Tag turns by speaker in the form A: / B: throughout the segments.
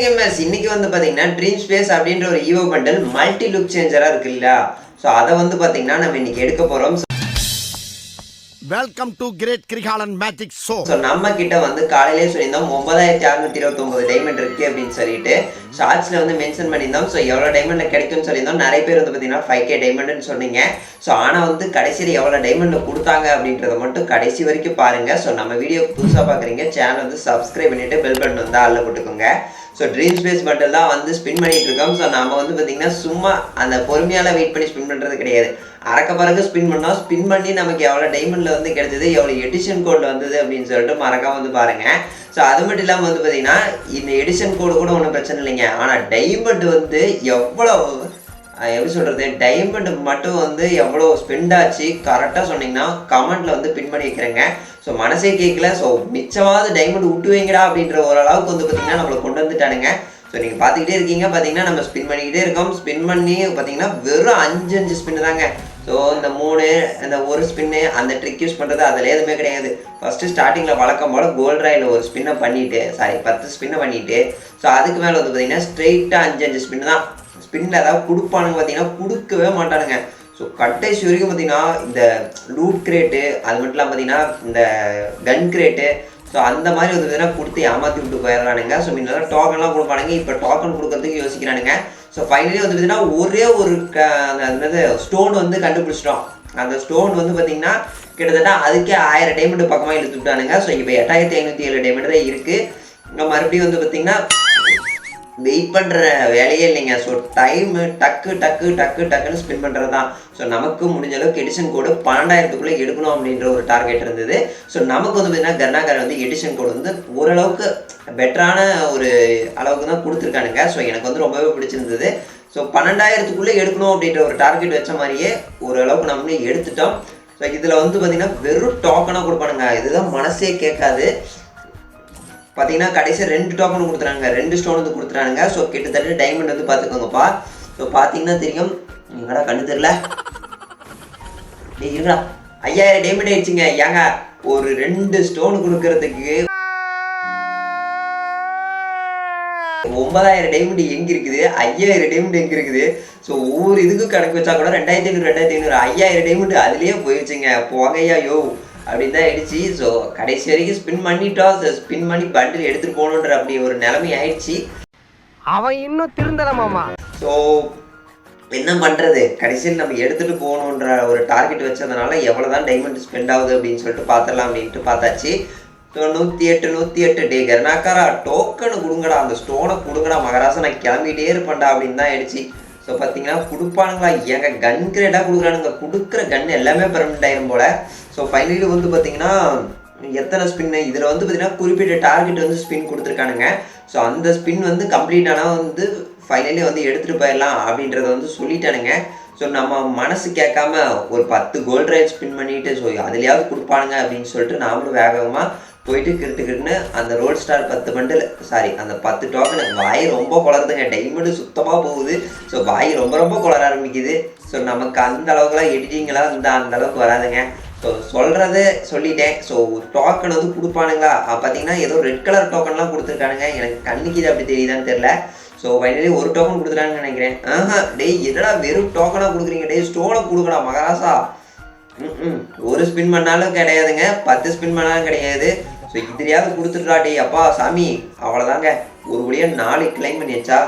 A: Gamers இன்னைக்கு வந்து பாத்தீங்கன்னா ட்ரீம் ஸ்பேஸ் அப்படின்ற ஒரு ஈவோ பண்டல் மல்டி லுக் சேஞ்சரா இருக்கு இல்லையா? ஸோ அதை வந்து பாத்தீங்கன்னா நம்ம இன்னைக்கு எடுக்க போறோம்.
B: Welcome to great Grigalan magic show
A: so நம்ம கிட்ட வந்து காலையிலே சொல்லியிருந்தோம் ஒன்பதாயிரத்தி அறுநூத்தி இருபத்தி ஒன்பது டைமண்ட் இருக்கு அப்படின்னு சொல்லிட்டு. ஷார்ட்ஸ்ல வந்து மென்ஷன் பண்ணியிருந்தோம். ஸோ எவ்வளோ டைமண்ட்ல கிடைக்கும்னு சொல்லியிருந்தோம். நிறைய பேர் வந்து பார்த்தீங்கன்னா ஃபைவ் கே டைமண்ட்னு சொன்னீங்க. ஸோ ஆனால் வந்து கடைசியில் எவ்வளோ டைமண்ட்ல கொடுத்தாங்க அப்படின்றத மட்டும் கடைசி வரைக்கும் பாருங்க. ஸோ நம்ம வீடியோ புதுசாக பார்க்குறீங்க சேனல் வந்து சப்ஸ்கிரைப் பண்ணிட்டு பெல் பட்டன் வந்து ஆளில் போட்டுக்கோங்க. ஸோ ட்ரீம் ஸ்பேஸ் பட்டில் தான் வந்து ஸ்பின் பண்ணிகிட்டு இருக்கோம். ஸோ நம்ம வந்து பார்த்திங்கன்னா சும்மா அந்த பொறுமையால் வெயிட் பண்ணி ஸ்பின் பண்ணுறது கிடையாது. அறக்க பறக்க ஸ்பின் பண்ணோம். ஸ்பின் பண்ணி நமக்கு எவ்வளோ டைமண்டில் வந்து கிடைச்சது எவ்வளோ எடிஷன் கோட் வந்தது அப்படின்னு சொல்லிட்டு மறக்காம வந்து பாருங்கள் ஸோ அது மட்டும் இல்லாமல் வந்து பார்த்திங்கன்னா இந்த எடிஷன் கோடு கூட ஒன்றும் பிரச்சனை இல்லைங்க. ஆனால் டைமண்ட் வந்து எவ்வளோ எப்படி சொல்கிறது டைமண்ட் மட்டும் வந்து எவ்வளோ ஸ்பெண்ட் ஆச்சு கரெக்டாக சொன்னீங்கன்னா கமெண்ட்டில் வந்து பின் பண்ணி வைக்கிறேங்க. ஸோ மனசே கேட்கல ஸோ மிச்சமாவது டைமண்ட் விட்டு வைங்கடா அப்படின்ற ஓரளவுக்கு வந்து பார்த்தீங்கன்னா நம்மளை கொண்டு வந்துட்டானுங்க. ஸோ நீங்கள் பார்த்துக்கிட்டே இருக்கீங்க. பார்த்தீங்கன்னா நம்ம ஸ்பின் பண்ணிக்கிட்டே இருக்கோம். ஸ்பின் பண்ணி பார்த்தீங்கன்னா வெறும் அஞ்சு அஞ்சு ஸ்பின் தாங்க. ஸோ இந்த மூணு இந்த ஒரு ஸ்பின்னு அந்த ட்ரிக் யூஸ் பண்ணுறது அதில் எதுவுமே கிடையாது. ஃபஸ்ட்டு ஸ்டார்டிங்கில் வழக்கம் போல் கோல்ட் ராயில் ஒரு ஸ்பின்னை பண்ணிவிட்டு சாரி பத்து ஸ்பின்னை பண்ணிவிட்டு ஸோ அதுக்கு மேலே வந்து பார்த்தீங்கன்னா ஸ்ட்ரெயிட்டாக அஞ்சு அஞ்சு ஸ்பின் தான். ஸ்பின்னில் ஏதாவது கொடுப்பானுங்க பார்த்தீங்கன்னா கொடுக்கவே மாட்டானுங்க. ஸோ கடைசி வரைக்கும் பார்த்தீங்கன்னா இந்த லூட் கிரேட்டு அது மட்டும் இல்லாமல் பார்த்தீங்கன்னா இந்த கன் கிரேட்டு ஸோ அந்த மாதிரி வந்து பார்த்தீங்கன்னா கொடுத்து ஏமாற்றி விட்டு போயிடுறானுங்க. ஸோ முன்னெல்லாம் டோக்கன்லாம் கொடுப்பானுங்க. இப்போ டோக்கன் கொடுக்கறதுக்கு யோசிக்கிறானுங்க. ஸோ ஃபைனலி வந்து பார்த்தீங்கன்னா ஒரே ஒரு க அந்த என்னது ஸ்டோன் வந்து கண்டுபிடிச்சிட்டோம். அந்த ஸ்டோன் வந்து பார்த்தீங்கன்னா கிட்டத்தட்ட அதுக்கே ஆயிரம் டைமண்ட் பக்கமாக இழுத்து விட்டானுங்க. ஸோ இப்போ எட்டாயிரத்தி ஐநூற்றி ஏழு டைமண்ட் தான் இருக்குது இங்கே மறுபடியும் வந்து பார்த்தீங்கன்னா வெயிட் பண்ணுற வேலையே இல்லைங்க. ஸோ டைமு டக்கு டக்கு டக்கு டக்குன்னு ஸ்பெண்ட் பண்ணுறது தான் ஸோ நமக்கு முடிஞ்ச அளவுக்கு எடிஷன் கோடு பன்னெண்டாயிரத்துக்குள்ளே எடுக்கணும் அப்படின்ற ஒரு டார்கெட் இருந்தது. ஸோ நமக்கு வந்து பார்த்தீங்கன்னா கர்நாகர் வந்து எடிஷன் கோடு வந்து ஓரளவுக்கு பெட்டரான ஒரு அளவுக்கு தான் கொடுத்துருக்கானுங்க. ஸோ எனக்கு வந்து ரொம்பவே பிடிச்சிருந்தது. ஸோ பன்னெண்டாயிரத்துக்குள்ளே எடுக்கணும் அப்படின்ற ஒரு டார்கெட் வச்ச மாதிரியே ஓரளவுக்கு நம்மளே எடுத்துட்டோம். ஸோ இதில் வந்து பார்த்திங்கன்னா வெறும் டோக்கனாக கொடுப்பானுங்க. இதுதான் மனசே கேட்காது. பார்த்தீங்கன்னா கடைசியாக ரெண்டு டோக்கன் கொடுத்துறாங்க. ரெண்டு ஸ்டோன் வந்து கொடுத்துறாங்க ஸோ கிட்டத்தட்ட டைமண்ட் வந்து பார்த்துக்கோங்கப்பா ஸோ பார்த்தீங்கன்னா தெரியும். எங்கடா கண்ணு தெரில டேய் இருக்கா ஐயாயிரம் டைமண்ட் ஆயிடுச்சுங்க. ஏங்க ஒரு ரெண்டு ஸ்டோன் கொடுக்கறதுக்கு ஒன்பதாயிரம் டைமண்ட் எங்க இருக்குது? ஐயாயிரம் டைமண்ட் எங்க இருக்குது? ஸோ ஒவ்வொரு இதுக்கும் கணக்கு வச்சா கூட ரெண்டாயிரத்தி ஐநூறு ரெண்டாயிரத்தி ஐநூறு ஐயாயிரம் டைமண்ட் அதுலயே போயிடுச்சுங்க போகையா யோ. அப்படின்னு தான் ஆயிடுச்சு. ஸோ கடைசி வரைக்கும் ஸ்பின் பண்ணிட்டோம். ஸ்பின் பண்ணி பண்டில் எடுத்துட்டு போகணுன்ற அப்படி ஒரு நிலைமை ஆயிடுச்சு.
C: அவன் இன்னும் திருந்தல மாமா.
A: ஸோ என்ன பண்ணுறது கடைசியில் நம்ம எடுத்துகிட்டு போகணுன்ற ஒரு டார்கெட் வச்சதுனால எவ்வளோ தான் டைமண்ட் ஸ்பெண்ட் ஆகுது அப்படின்னு சொல்லிட்டு பார்த்துடலாம் அப்படின்ட்டு பார்த்தாச்சு. நூற்றி எட்டு நூற்றி எட்டு டே கருணாக்காரா டோக்கனு கொடுங்கடா. அந்த ஸ்டோனை கொடுங்கடா. மகராசா நான் கிளம்பிட்டே இருப்பேன்டா அப்படின்னு தான் ஆயிடுச்சு. ஸோ பார்த்தீங்கன்னா கொடுப்பானுங்களா? ஏங்க கன் கிரேடாக கொடுக்குறானுங்க. கொடுக்குற கன் எல்லாமே பெர்மனெண்ட் ஆயிரும் போல. ஸோ ஃபைனலி வந்து பார்த்தீங்கன்னா எத்தனை ஸ்பின்னு இதில் வந்து பார்த்தீங்கன்னா குறிப்பிட்ட டார்கெட் வந்து ஸ்பின் கொடுத்துருக்கானுங்க. ஸோ அந்த ஸ்பின் வந்து கம்ப்ளீட் ஆனால் வந்து ஃபைனலி வந்து எடுத்துகிட்டு போயிடலாம் அப்படின்றத வந்து சொல்லிட்டானுங்க. ஸோ நம்ம மனசு கேட்காம ஒரு பத்து கோல்ட் ரைட் ஸ்பின் பண்ணிட்டு ஸோ அதுலேயாவது கொடுப்பானுங்க அப்படின்னு சொல்லிட்டு நாமளும் வேகமாக போயிட்டு கிட்டு கிட்டுன்னு அந்த ரோல் ஸ்டார் பத்து பண்டில் சாரி அந்த பத்து டோக்கனு வாய் ரொம்ப குளருதுங்க. டைமண்டு சுத்தமாக போகுது. ஸோ வாய் ரொம்ப ரொம்ப குளர ஆரம்பிக்குது. ஸோ நமக்கு அந்த அளவுக்குலாம் எடிட்டிங்கெல்லாம் இந்த அந்த அளவுக்கு வராதுங்க. ஸோ சொல்கிறத சொல்லிட்டேன். ஸோ டோக்கன் வந்து கொடுப்பானுங்களா? பார்த்தீங்கன்னா ஏதோ ரெட் கலர் டோக்கன்லாம் கொடுத்துருக்கானுங்க. எனக்கு கண்ணுக்கு இது அப்படி தெரியுதான்னு தெரில ஸோ ஃபைனலி ஒரு டோக்கன் கொடுத்துட்டாங்கன்னு நினைக்கிறேன். ஆஹா டேய் என்னடா வெறும் டோக்கனாக கொடுக்குறீங்க? டேய் ஸ்டோனை கொடுக்கடா மகாராசா. ஒரு ஸ்பின் பண்ணாலும் கிடையாதுங்க. பத்து ஸ்பின் பண்ணாலும் கிடையாது. ஸோ இதுலையாவது கொடுத்துட்றாடி. அப்பா சாமி அவ்வளோதாங்க ஒரு வழியாக நாலு கிளைம் பண்ணியாச்சா?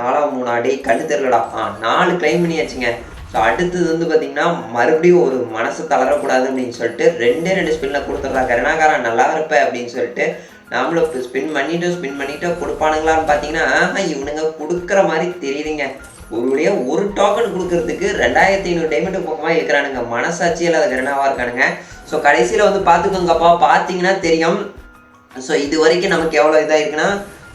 A: நாலாம் மூணாடி கண்ணு தெரியலடா. ஆ நாலு கிளைம் பண்ணியாச்சுங்க. ஸோ அடுத்தது வந்து பார்த்தீங்கன்னா மறுபடியும் ஒரு மனசு தளரக்கூடாது அப்படின்னு சொல்லிட்டு ரெண்டே ரெண்டு ஸ்பின்னில் கொடுத்துட்றா கருணாகாரன் நல்லா இருப்ப அப்படின்னு சொல்லிட்டு நாமளும் இப்போ ஸ்பின் பண்ணிட்டோம் ஸ்பின் பண்ணிட்டோம் கொடுப்பானுங்களான்னு பார்த்தீங்கன்னா இவனுங்க கொடுக்குற மாதிரி தெரியுதுங்க. ஒரு ஒரு டோக்கன் கொடுக்கறதுக்கு ரெண்டாயிரத்தி ஐநூறு டைமண்ட் பக்கமாக இருக்கிறானுங்க. மனசாட்சி இல்லாத கிரணாவாக இருக்கானுங்க. ஸோ கடைசியில் வந்து பார்த்துக்கோங்கப்பா பார்த்தீங்கன்னா தெரியும். ஸோ இது வரைக்கும் நமக்கு எவ்வளோ இதாக இருக்குன்னா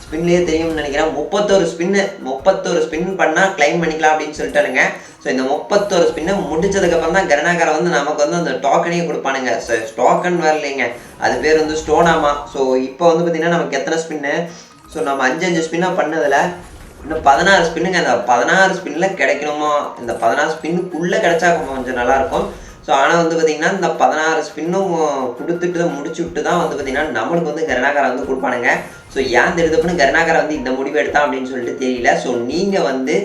A: ஸ்பின்லேயே தெரியும்னு நினைக்கிறேன். முப்பத்தோரு ஸ்பின்னு முப்பத்தோரு ஸ்பின் பண்ணால் க்ளைம் பண்ணிக்கலாம் அப்படின்னு சொல்லிட்டானுங்க. ஸோ இந்த முப்பத்தோரு ஸ்பின்னை முடிச்சதுக்கப்புறம் தான் கருணாகரம் வந்து நமக்கு வந்து அந்த டோக்கனே கொடுப்பானுங்க. ஸோ டோக்கன் வரலைங்க அது பேர் வந்து ஸ்டோனாமா. ஸோ இப்போ வந்து பார்த்திங்கன்னா நமக்கு எத்தனை ஸ்பின்னு ஸோ நம்ம அஞ்சு அஞ்சு ஸ்பின்னாக பண்ணதில் இன்னும் பதினாறு ஸ்பின்னுங்க அந்த பதினாறு ஸ்பின்னில் கிடைக்கணுமா? இந்த பதினாறு ஸ்பின்னுக்குள்ளே கிடைச்சா கொஞ்சம் நல்லாயிருக்கும். ஸோ ஆனால் வந்து பார்த்தீங்கன்னா இந்த பதினாறு ஸ்பின்னும் கொடுத்துட்டு முடிச்சு விட்டு தான் வந்து பார்த்தீங்கன்னா நம்மளுக்கு வந்து கருணாகரை வந்து கொடுப்பானுங்க. ஸோ ஏன் திடுதப்புன்னு கருணாகரை வந்து இந்த முடிவு எடுத்தான் அப்படின்னு சொல்லிட்டு தெரியல. ஸோ நீங்கள் வந்து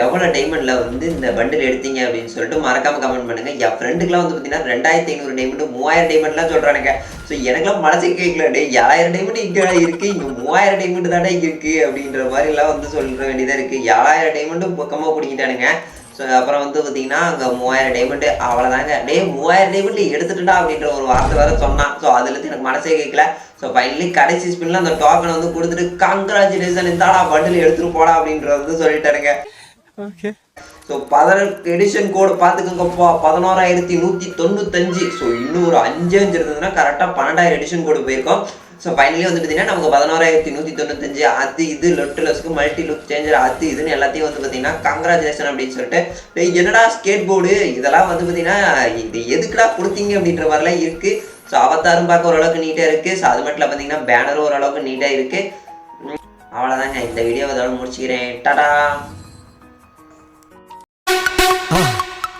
A: எவ்வளோ டைமண்டில் வந்து இந்த பண்டில் எடுத்தீங்க அப்படின்னு சொல்லிட்டு மறக்காம கமெண்ட் பண்ணுங்கள் என் ஃப்ரெண்டுக்குலாம் வந்து பார்த்தீங்கன்னா ரெண்டாயிரத்தி ஐநூறு டைமண்டு மூவாயிரம் டைமண்ட்லாம் சொல்கிறானுங்க ஸோ எனக்குலாம் மனசு கேட்கல டே ஏழாயிரம் டைமண்ட் இங்கே இருக்குது இங்கே மூவாயிரம் டைமண்ட் தானே இருக்குது அப்படின்ற மாதிரிலாம் வந்து சொல்ற வேண்டியதாக இருக்குது ஏழாயிரம் டைமண்டும் பக்கமாக பிடிக்கிட்டானுங்க ஸோ அப்புறம் வந்து பார்த்தீங்கன்னா அங்கே மூவாயிரம் டைமண்டு அவ்வளோதாங்க டே மூவாயிரம் டைமண்ட் எடுத்துட்டுடா அப்படின்ற ஒரு வார்த்தை வேறு சொன்னான். ஸோ அதுலேருந்து எனக்கு மனசே கேட்கல ஸோ ஃபைனலி கடைசி ஸ்பின்ல அந்த டோக்கனை வந்து கொடுத்துட்டு கங்க்ராச்சுலேஷன் இருந்தாடா பண்டில் எடுத்துகிட்டு போடா அப்படின்ற வந்து சொல்லிட்டாருங்க ஸோ பதினெட்டு எடிஷன் கோடு பார்த்துக்கோங்கப்பா. பதினோராயிரத்தி நூற்றி தொண்ணூத்தஞ்சு. ஸோ இன்னும் ஒரு அஞ்சு அஞ்சு இருந்ததுன்னா கரெக்டாக பன்னெண்டாயிரம் எடிஷன் கோடு போயிருக்கோம். ஸோ ஃபைனலி வந்து பார்த்தீங்கன்னா நமக்கு பதினோராயிரத்தி நூற்றி தொண்ணூத்தஞ்சு அது இது லொட்டு லஸ்க்கு மல்டி லுக் சேஞ்சர் அது இதுன்னு எல்லாத்தையும் வந்து பார்த்தீங்கன்னா கங்க்ராச்சுலேஷன் அப்படின்னு சொல்லிட்டு என்னடா ஸ்கேட் போர்டு இதெல்லாம் வந்து பார்த்தீங்கன்னா இது எதுக்குடா கொடுத்தீங்க அப்படின்ற மாதிரிலாம் இருக்குது ஸோ அவத்தாரும் பார்க்க ஓரளவுக்கு நீட்டாக இருக்குது ஸோ அது மட்டும் பார்த்தீங்கன்னா பேனரும் ஓரளவுக்கு நீட்டாக இருக்குது அவ்வளோதாங்க இந்த வீடியோ அதோட முடிச்சுக்கிறேன். டடா!